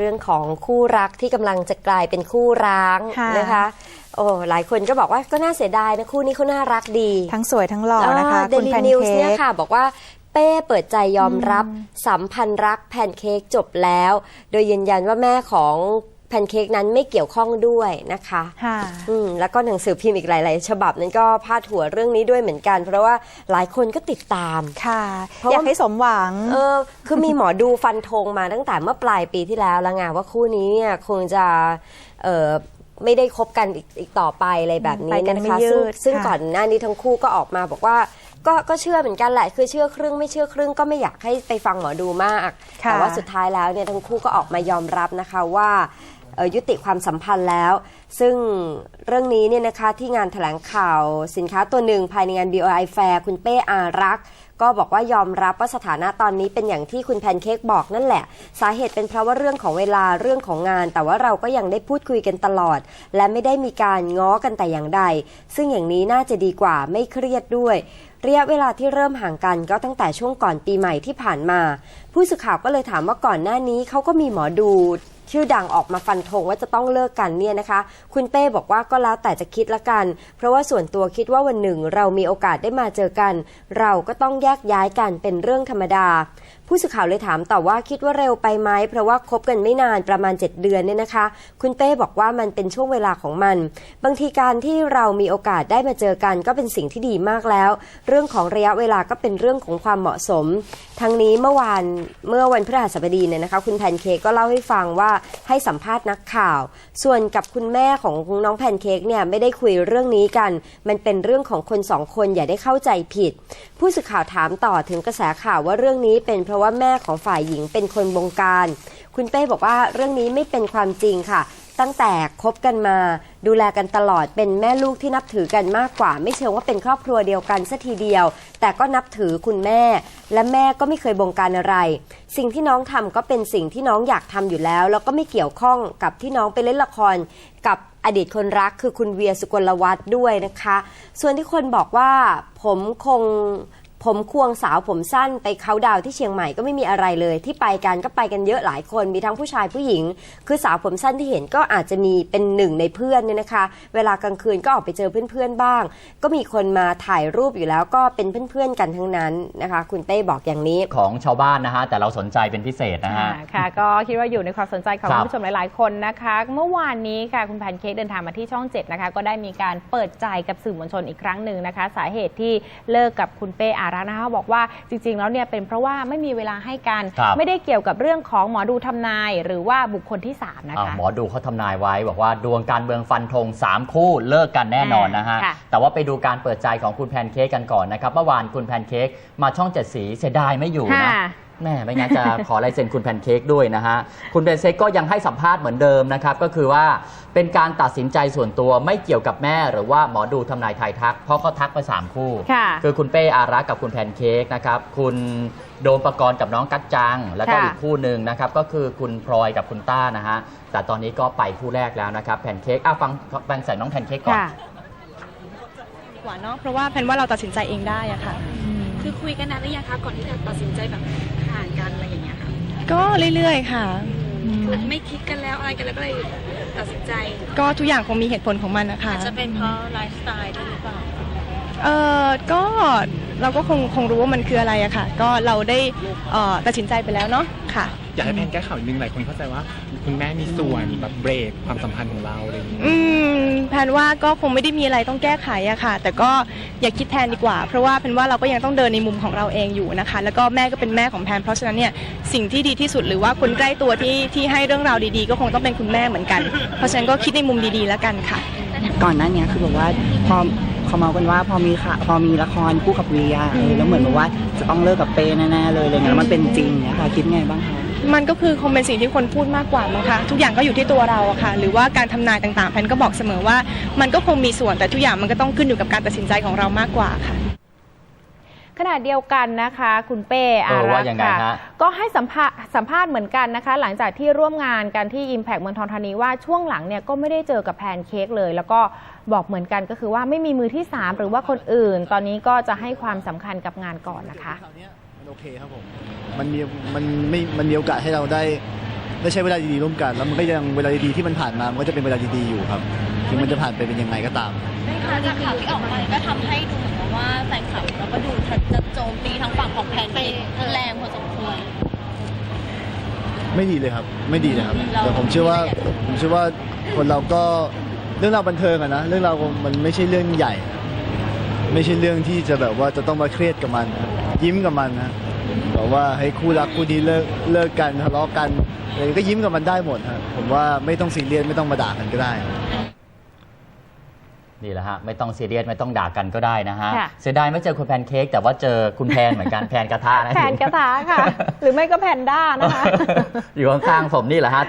เรื่องของคู่รักที่กำลังจะกลายเป็นคู่ร้างค่ะ นะคะ โอ้หลายคนก็บอกว่าก็น่าเสียดายนะคู่นี้เขาน่ารักดีทั้งสวยทั้งหล่อนะคะเดคุณลิแพนนิวเค้ส์เนี่ยก ค่ะ บอกว่าเป้เปิดใจยอมรับสัมพันธ์รักแพนเค้กจบแล้ว โดยยืนยันว่าแม่ของแพนเค้กนั้นไม่เกี่ยวข้องด้วยนะคะค่ะอืมแล้วก็หนังสือพิมพ์อีกหลาย ๆ ฉบับนั้นก็พาดหัวเรื่องนี้ด้วยเหมือนกัน เพราะว่าหลายคนก็ติดตามค่ะเพราะอยาว่ากให้สมหวังเออคือมีหมอดูฟันธงมาตั้งแต่เมื่อปลายปีที่แล้วแล้วไงว่าคู่นี้เนี่ยคงจะเออไม่ได้คบกันอีกอีกต่อไปอะไรแบบนี้ไปกันนะไม่คะยืซึ่งดซึ่งค่ะก่อนหน้านี้ทั้งคู่ก็ออกมาบอกว่าก็ก็เชื่อเหมือนกันแหละคือเชื่อครึ่งไม่เชื่อครึ่งก็ไม่อยากให้ไปฟังหมอดูมากค่ะแต่ว่าสุดท้ายแล้วเนี่ยทั้งคู่ก็ออกมายอมรับนะคะว่าเอ่อ ยุติความสัมพันธ์แล้ว ซึ่งเรื่องนี้เนี่ยนะคะที่งานแถลงข่าวสินค้าตัวหนึ่งภายในงาน BOI Fair คุณเป้อารักษ์ก็บอกว่ายอมรับว่าสถานะตอนนี้เป็นอย่างที่คุณแพนเค้กบอกนั่นแหละ สาเหตุเป็นเพราะว่าเรื่องของเวลาเรื่องของงาน แต่ว่าเราก็ยังได้พูดคุยกันตลอด และไม่ได้มีการง้อกันแต่อย่างใด ซึ่งอย่างนี้น่าจะดีกว่าไม่เครียดด้วยระยะเวลาที่เริ่มห่างกันก็ตั้งแต่ช่วงก่อนปีใหม่ที่ผ่านมา ผู้สื่อข่าวก็เลยถามว่าก่อนหน้านี้เขาก็มีหมอดู ชื่อดังออกมาฟันธงว่าจะต้องเลิกกันเนี่ยนะคะ คุณเป้บอกว่าก็แล้วแต่จะคิดละกัน เพราะว่าส่วนตัวคิดว่าวันหนึ่งเรามีโอกาสได้มาเจอกัน เราก็ต้องแยกย้ายกันเป็นเรื่องธรรมดา ผู้สื่อข่าวเลยถามต่อว่าคิดว่าเร็วไปไหมเพราะว่าคบกันไม่นานประมาณ 7 เดือนเนี่ยนะคะ คุณเป้บอกว่ามันเป็นช่วงเวลาของมัน บางทีการที่เรามีโอกาสได้มาเจอกันก็เป็นสิ่งที่ดีมากแล้ว เรื่องของระยะเวลาก็เป็นเรื่องของความเหมาะสม ทั้งนี้เมื่อวานเมื่อวันพฤหัสบดีเนี่ยนะคะ คุณแพนเคก็เล่าให้ฟังว่าให้สัมภาษณ์นักข่าว ส่วนกับคุณแม่ของน้องแพนเค้กเนี่ยไม่ได้คุยเรื่องนี้กัน มันเป็นเรื่องของคนสองคนอย่าได้เข้าใจผิด ผู้สื่อข่าวถามต่อถึงกระแสข่าวว่าเรื่องนี้เป็นเพราะว่าแม่ของฝ่ายหญิงเป็นคนบงการ คุณเป้บอกว่าเรื่องนี้ไม่เป็นความจริงค่ะตั้งแต่คบกันมา ดูแลกันตลอดเป็นแม่ลูกที่นับถือกันมากกว่า ไม่เชิงว่าเป็นครอบครัวเดียวกันสัทีเดียว แต่ก็นับถือคุณแม่ และแม่ก็ไม่เคยบงการอะไร สิ่งที่น้องทำก็เป็นสิ่งที่น้องอยากทำอยู่แล้ว แล้วก็ไม่เกี่ยวข้องกับที่น้องไปเล่นละครกับอดีตคนรักคือคุณเวียสุกลวัฒน์ด้วยนะคะ ส่วนที่คนบอกว่าผมคง ผมควงสาวผมสั้นไปเขาน์ดาวน์ที่เชียงใหม่ก็ไม่มีอะไรเลย ที่ไปกันก็ไปกันเยอะหลายคนมีทั้งผู้ชายผู้หญิง คือสาวผมสั้นที่เห็นก็อาจจะมีเป็นหนึ่งในเพื่อนเนี่ยนะคะ เวลากลางคืนก็ออกไปเจอเพื่อนๆบ้าง ก็มีคนมาถ่ายรูปอยู่แล้วก็เป็นเพื่อนๆกันทั้งนั้นนะคะ คุณเต้บอกอย่างนี้ของชาวบ้านนะฮะแต่เราสนใจเป็นพิเศษนะฮะอ่าค่ะก็คิดว่าอยู่ในความสนใจของครับคุณผู้ชมหลายๆคนนะคะ เมื่อวานนี้ค่ะคุณแพนเค้กเดินทางมาที่ช่อง7นะคะก็ได้มีการเปิดใจกับสื่อมวลชนอีกครั้งหนึ่งนะคะ สาเหตุที่เลิกกับคุณเป้อารักษ์นะคะบอกว่าจริง ๆ แล้วเนี่ยเป็นเพราะว่าไม่มีเวลาให้กัน ครับไม่ได้เกี่ยวกับเรื่องของหมอดูทำนาย หรือว่าบุคคลที่3นะอ่าคะ หมอดูเขาทำนายไว้ บอกว่าดวงการเมืองฟันธง3 คู่เลิกกันแน่นอนนะฮะค่ะ แต่ว่าไปดูการเปิดใจของคุณแพนเค้กกันก่อนนะครับ เมื่อวานคุณแพนเค้กมาช่องเจ็ดสีเสียดายไม่อยู่นะ ค่ะ แม่ไม่งั้นจะขอลายเซ็นคุณแพนเค้กด้วยนะฮะ คุณแพนเค้กก็ยังให้สัมภาษณ์เหมือนเดิมนะครับ ก็คือว่าเป็นการตัดสินใจส่วนตัวไม่เกี่ยวกับแม่หรือว่าหมอดูทำนายทายทัก เพราะเขาทักไปสามคู่ ค่ะคือคุณเป้อารักษ์กับคุณแพนเค้กนะครับ คุณโดมประกรณ์กับน้องกัจจัง แล้วก็ค่ะ อีกคู่หนึ่งนะครับ ก็คือคุณพลอยกับคุณต้านะฮะ แต่ตอนนี้ก็ไปคู่แรกแล้วนะครับแพนเค้กอะฟังฟังใส่น้องแพนเค้กก่อน ค่ะ ดีกว่าเนาะเพราะว่าแพนว่าเราตัดสินใจเองได้อะค่ะ คือคุยกันนานหรือยังคะก่อนที่จะตัดสินใจแบบ ห่างกันอะไรอย่างเงี้ยค่ะก็เรื่อยๆค่ะอืมคือไม่คิดกันแล้วอะไรกันแล้วก็เลยตัดสินใจก็ทุกอย่างคงมีเหตุผลของมันนะคะ อาจจะเป็นเพราะไลฟ์สไตล์ด้วยหรือเปล่า เออก็ เราก็คงคงรู้ว่ามันคืออะไรอะค่ะ ก็เราได้เอ่อตัดสินใจไปแล้วเนาะค่ะ อยากให้แพนแก้ข่าวนิดนึงหลายคนเข้าใจว่า คุณแม่มีส่วนแบบเบรกความสัมพันธ์ของเราอะไรอย่างเงี้ยอืมแพนว่าก็คงไม่ได้มีอะไรต้องแก้ไขอะค่ะ แต่ก็อย่าคิดแทนดีกว่า เพราะว่าแพนว่าเราก็ยังต้องเดินในมุมของเราเองอยู่นะคะ แล้วก็แม่ก็เป็นแม่ของแพนเพราะฉะนั้นเนี่ยสิ่งที่ดีที่สุดหรือว่าคนใกล้ตัวที่ที่ให้เรื่องราวดีๆ ก็คงต้องเป็นคุณแม่เหมือนกัน เพราะฉะนั้นก็คิดในมุมดีๆแล้วกันค่ะ ก่อนหน้าเนี้ยคือแบบว่าพอ เขาเมากันว่าพอมีค่ะพอมีละครคู่กับเวียเออแล้วเหมือนแบบว่าจะต้องเลิกกับเป้แน่ๆเลยอะไรเงี้ยแล้วมันเป็นจริงเนี่ยค่ะคิดไงบ้างคะมันก็คือคงเป็นสิ่งที่คนพูดมากกว่ามั้งคะทุกอย่างก็อยู่ที่ตัวเราอะค่ะ หรือว่าการทำนายต่างๆแพนก็บอกเสมอว่า มันก็คงมีส่วนแต่ทุกอย่างมันก็ต้องขึ้นอยู่กับการตัดสินใจของเรามากกว่าค่ะ ขณะเดียวกันนะคะ คุณเป้อาเออรัว่ากยังษ์ไงค่ะฮะก็ให้สัมภาษณ์สัมภาษณ์เหมือนกันนะคะ หลังจากที่ร่วมงานกันที่ Impact เมืองทองธานีว่าช่วงหลังเนี่ยก็ไม่ได้เจอกับแพนเค้กเลย แล้วก็บอกเหมือนกันก็คือว่าไม่มีมือที่ 3 หรือว่าคนอื่น ตอนนี้ก็จะให้ความสำคัญกับงานก่อนนะคะคราวเนี้ยมันโอเคครับผมมันมีมันไม่มันมีโอกาสให้เราได้ ได้ใช้เวลาดีๆร่วมกัน แล้วมันก็ยังเวลาดีๆที่มันผ่านมา มันก็จะเป็นเวลาดีๆอยู่ครับถึงมันจะผ่านไปเป็นยังไงก็ตามจากข่าวที่ออกมาก็ทำให้ดูเหมือนกับว่าแฟนคลับเราก็ดูจะโจมตีทางฝั่งของแพนเค้กแรงพอสมควรไม่ดีเลยครับ ไม่ดีเลยครับเราแต่ผมเชื่อว่าผมเชื่อว่าคนเราก็เรื่องราวบันเทิงอะนะเรื่องราวมันไม่ใช่เรื่องใหญ่ ไม่ใช่เรื่องที่จะแบบว่าจะต้องมาเครียดกับมันนะยิ้มกับมันนะ แบบว่าให้คู่รักคู่นี้เลิกเลิกกันทะเลาะกันอะไรก็ยิ้มกับมันได้หมดฮะผมว่าไม่ต้องซีเรียสไม่ต้องมาด่ากันก็ได้ นี่แหละฮะ ไม่ต้องซีเรียสไม่ต้องด่ากันก็ได้นะฮะ ค่ะ เสียดายไม่เจอคุณแพนเค้กแต่ว่าเจอคุณแพนเหมือนกัน แพนกระทะนะแผนกระทาค่ะ หรือไม่ก็แพนด้านะคะ อยู่ข้างๆผมนี่แหละฮะ